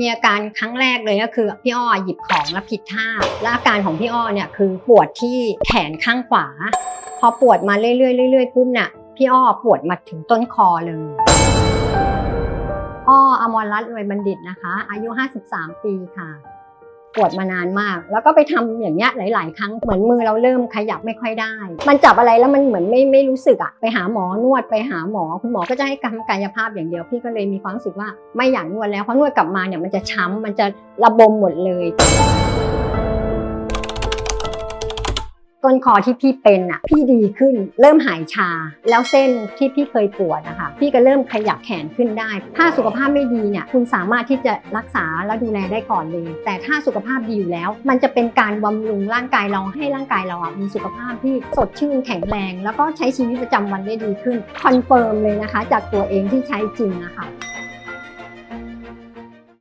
มีอาการครั้งแรกเลยก็คือพี่อ้อหยิบของแล้วผิดท่า และอาการของพี่อ้อเนี่ยคือปวดที่แขนข้างขวา พอปวดมาเรื่อยๆเรื่อยๆปุ๊บเนี่ยพี่อ้อปวดมาถึงต้นคอเลย อ้ออมรรัตน์รวยบัณฑิตนะคะ อายุ 53 ปีค่ะ ปวดมานานมาก แล้วก็ไปทำอย่างเงี้ยหลาย ๆ ครั้งเหมือนมือเราเริ่มขยับไม่ค่อยได้ มันจับอะไรแล้วมันเหมือนไม่ไม่รู้สึกอะไปหาหมอนวดไปหาหมอคุณหมอก็จะให้กำกายภาพอย่างเดียวพี่ก็เลยมีความรู้สึกว่าไม่อยากนวดแล้วเพราะนวดกลับมาเนี่ยมันจะช้ำมันจะระบมหมดเลยต้นคอที่พี่เป็นอะพี่ดีขึ้นเริ่มหายชา แล้วเส้นที่พี่เคยปวดนะคะ พี่ก็เริ่มขยับแขนขึ้นได้ ถ้าสุขภาพไม่ดีเนี่ยคุณสามารถที่จะรักษาและดูแลได้ก่อนเลย แต่ถ้าสุขภาพดีอยู่แล้ว มันจะเป็นการบำรุงร่างกายเราให้ร่างกายเราอะมีสุขภาพที่สดชื่นแข็งแรง แล้วก็ใช้ชีวิตประจำวันได้ดีขึ้นคอนเฟิร์มเลยนะคะ จากตัวเองที่ใช้จริงนะคะ